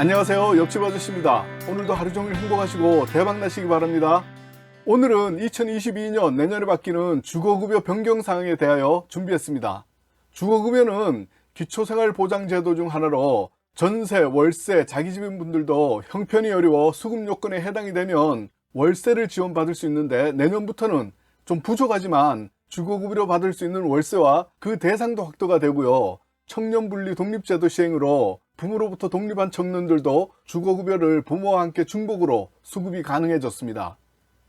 안녕하세요. 옆집 아저씨입니다. 오늘도 하루 종일 행복하시고 대박 나시기 바랍니다. 오늘은 2022년 내년에 바뀌는 주거급여 변경 사항에 대하여 준비했습니다. 주거급여는 기초생활보장제도 중 하나로 전세, 월세, 자기집인 분들도 형편이 어려워 수급 요건에 해당이 되면 월세를 지원받을 수 있는데 내년부터는 좀 부족하지만 주거급여 받을 수 있는 월세와 그 대상도 확대가 되고요. 청년분리 독립제도 시행으로 부모로부터 독립한 청년들도 주거급여를 부모와 함께 중복으로 수급이 가능해졌습니다.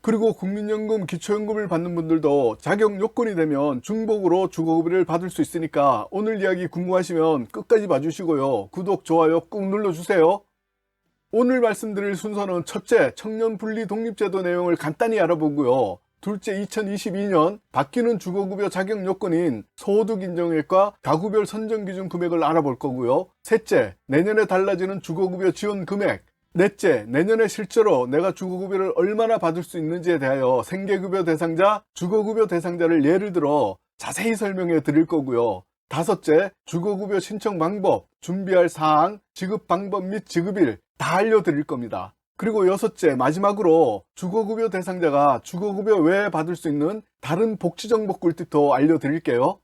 그리고 국민연금, 기초연금을 받는 분들도 자격 요건이 되면 중복으로 주거급여를 받을 수 있으니까 오늘 이야기 궁금하시면 끝까지 봐주시고요. 구독, 좋아요 꾹 눌러주세요. 오늘 말씀드릴 순서는 첫째, 청년 분리 독립제도 내용을 간단히 알아보고요. 둘째, 2022년 바뀌는 주거급여 자격 요건인 소득 인정액과 가구별 선정 기준 금액을 알아볼 거고요. 셋째, 내년에 달라지는 주거급여 지원 금액. 넷째, 내년에 실제로 내가 주거급여를 얼마나 받을 수 있는지에 대하여 생계급여 대상자, 주거급여 대상자를 예를 들어 자세히 설명해 드릴 거고요. 다섯째, 주거급여 신청 방법, 준비할 사항, 지급 방법 및 지급일 다 알려드릴 겁니다. 그리고 여섯째, 마지막으로 주거급여 대상자가 주거급여 외에 받을 수 있는 다른 복지정보 꿀팁도 알려드릴게요.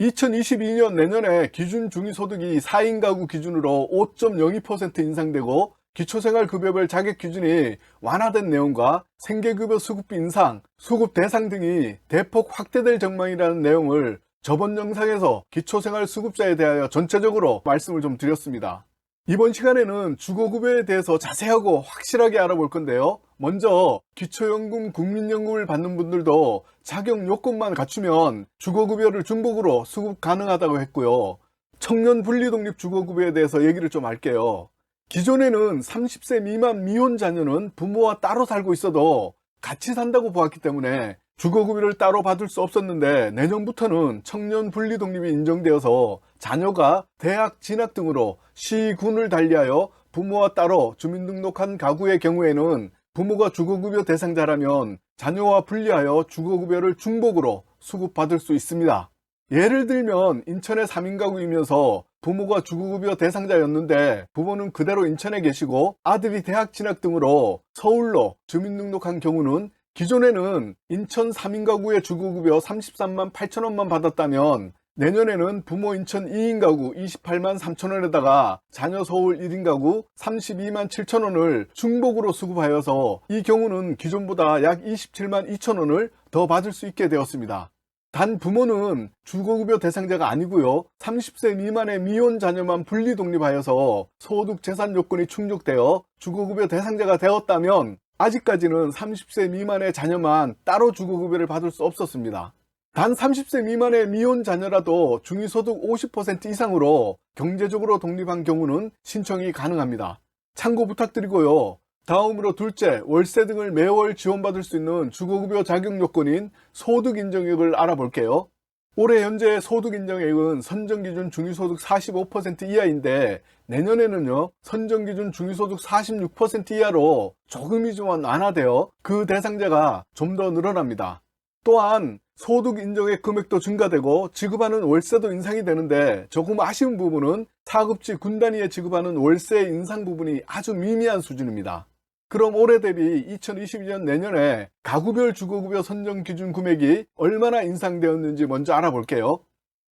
2022년 내년에 기준 중위소득이 4인 가구 기준으로 5.02% 인상되고 기초생활급여별 자격 기준이 완화된 내용과 생계급여 수급비 인상, 수급 대상 등이 대폭 확대될 전망이라는 내용을 저번 영상에서 기초생활 수급자에 대하여 전체적으로 말씀을 좀 드렸습니다. 이번 시간에는 주거급여에 대해서 자세하고 확실하게 알아볼 건데요. 먼저 기초연금, 국민연금을 받는 분들도 자격 요건만 갖추면 주거급여를 중복으로 수급 가능하다고 했고요. 청년 분리독립 주거급여에 대해서 얘기를 좀 할게요. 기존에는 30세 미만 미혼 자녀는 부모와 따로 살고 있어도 같이 산다고 보았기 때문에 주거급여를 따로 받을 수 없었는데 내년부터는 청년 분리독립이 인정되어서 자녀가 대학 진학 등으로 시, 군을 달리하여 부모와 따로 주민등록한 가구의 경우에는 부모가 주거급여 대상자라면 자녀와 분리하여 주거급여를 중복으로 수급받을 수 있습니다. 예를 들면 인천의 3인 가구이면서 부모가 주거급여 대상자였는데 부모는 그대로 인천에 계시고 아들이 대학 진학 등으로 서울로 주민등록한 경우는 기존에는 인천 3인 가구의 주거급여 33만 8천 원만 받았다면 내년에는 부모 인천 2인 가구 28만 3천 원에다가 자녀 서울 1인 가구 32만 7천 원을 중복으로 수급하여서 이 경우는 기존보다 약 27만 2천 원을 더 받을 수 있게 되었습니다. 단 부모는 주거급여 대상자가 아니고요. 30세 미만의 미혼 자녀만 분리 독립하여서 소득 재산 요건이 충족되어 주거급여 대상자가 되었다면 아직까지는 30세 미만의 자녀만 따로 주거급여를 받을 수 없었습니다. 단 30세 미만의 미혼 자녀라도 중위소득 50% 이상으로 경제적으로 독립한 경우는 신청이 가능합니다. 참고 부탁드리고요. 다음으로 둘째, 월세 등을 매월 지원받을 수 있는 주거급여 자격 요건인 소득인정액을 알아볼게요. 올해 현재 소득인정액은 선정기준 중위소득 45% 이하인데 내년에는요 선정기준 중위소득 46% 이하로 조금이지만 완화되어 그 대상자가 좀 더 늘어납니다. 또한 소득 인정액 금액도 증가되고 지급하는 월세도 인상이 되는데 조금 아쉬운 부분은 사급지 군 단위에 지급하는 월세 인상 부분이 아주 미미한 수준입니다. 그럼 올해 대비 2022년 내년에 가구별 주거급여 선정 기준 금액이 얼마나 인상되었는지 먼저 알아볼게요.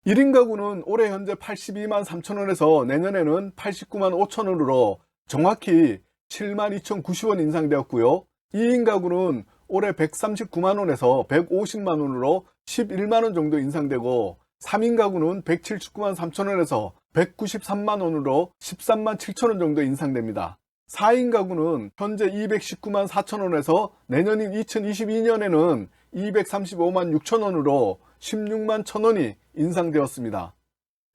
1인 가구는 올해 현재 82만 3천원에서 내년에는 89만 5천원으로 정확히 7만 2,090원 인상되었고요. 2인 가구는 올해 139만 원에서 150만 원으로 11만 원 정도 인상되고 3인 가구는 179만 3천 원에서 193만 원으로 13만 7천 원 정도 인상됩니다. 4인 가구는 현재 219만 4천 원에서 내년인 2022년에는 235만 6천 원으로 16만 1천원이 인상되었습니다.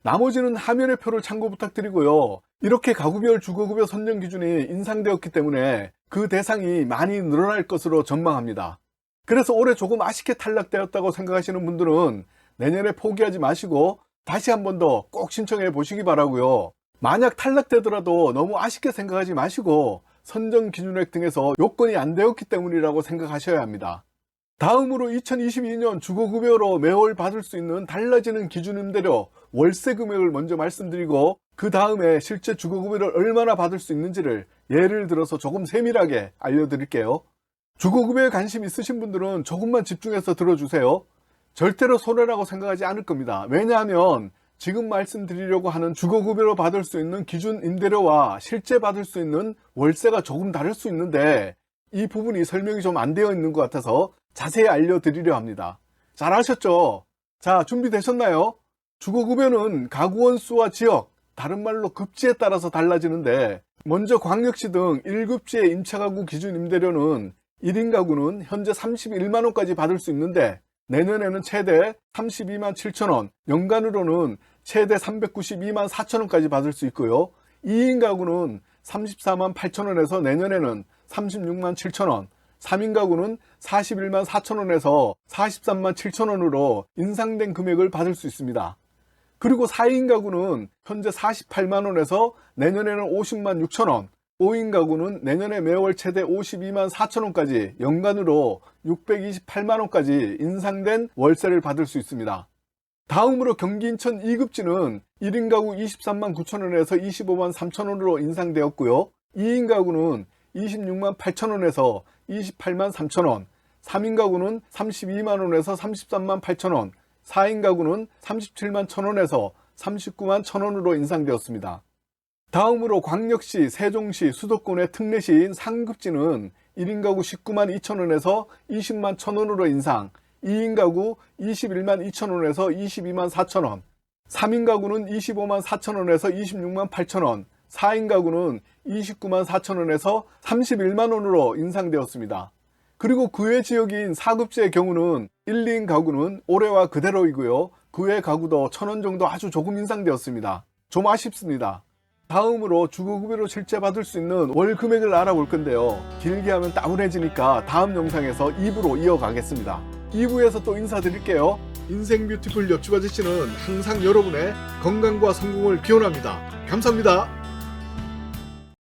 나머지는 화면의 표를 참고 부탁드리고요. 이렇게 가구별 주거급여 선정 기준이 인상되었기 때문에 그 대상이 많이 늘어날 것으로 전망합니다. 그래서 올해 조금 아쉽게 탈락되었다고 생각하시는 분들은 내년에 포기하지 마시고 다시 한 번 더 꼭 신청해 보시기 바라고요. 만약 탈락되더라도 너무 아쉽게 생각하지 마시고 선정 기준액 등에서 요건이 안 되었기 때문이라고 생각하셔야 합니다. 다음으로 2022년 주거급여로 매월 받을 수 있는 달라지는 기준임대료 월세 금액을 먼저 말씀드리고 그 다음에 실제 주거급여를 얼마나 받을 수 있는지를 예를 들어서 조금 세밀하게 알려드릴게요. 주거급여에 관심 있으신 분들은 조금만 집중해서 들어주세요. 절대로 손해라고 생각하지 않을 겁니다. 왜냐하면 지금 말씀드리려고 하는 주거급여로 받을 수 있는 기준 임대료와 실제 받을 수 있는 월세가 조금 다를 수 있는데 이 부분이 설명이 좀 안 되어 있는 것 같아서 자세히 알려드리려 합니다. 잘 아셨죠? 자, 준비되셨나요? 주거급여는 가구원 수와 지역, 다른 말로 급지에 따라서 달라지는데 먼저 광역시 등 1급지의 임차가구 기준 임대료는 1인 가구는 현재 31만원까지 받을 수 있는데 내년에는 최대 32만 7천원, 연간으로는 최대 392만 4천원까지 받을 수 있고요. 2인 가구는 34만 8천원에서 내년에는 36만 7천원, 3인 가구는 41만 4천원에서 43만 7천원으로 인상된 금액을 받을 수 있습니다. 그리고 4인 가구는 현재 48만원에서 내년에는 50만 6천원, 5인 가구는 내년에 매월 최대 52만 4천원까지 연간으로 628만원까지 인상된 월세를 받을 수 있습니다. 다음으로 경기 인천 2급지는 1인 가구 23만 9천원에서 25만 3천원으로 인상되었고요. 2인 가구는 26만 8천원에서 28만 3천원, 3인 가구는 32만원에서 33만 8천원, 4인 가구는 37만 1천원에서 39만 1천원으로 인상되었습니다. 다음으로 광역시, 세종시, 수도권의 특례시인 상급지는 1인 가구 19만 2천원에서 20만 1천원으로 인상, 2인 가구 21만 2천원에서 22만 4천원, 3인 가구는 25만 4천원에서 26만 8천원, 4인 가구는 29만 4천원에서 31만원으로 인상되었습니다. 그리고 그 외 지역인 4급지의 경우는 1, 2인 가구는 올해와 그대로이고요. 그 외 가구도 1,000원 정도 아주 조금 인상되었습니다. 좀 아쉽습니다. 다음으로 주거급여로 실제 받을 수 있는 월 금액을 알아볼 건데요. 길게 하면 따분해지니까 다음 영상에서 2부로 이어가겠습니다. 2부에서 또 인사드릴게요. 인생 뷰티풀 여축 아저씨는 항상 여러분의 건강과 성공을 기원합니다. 감사합니다.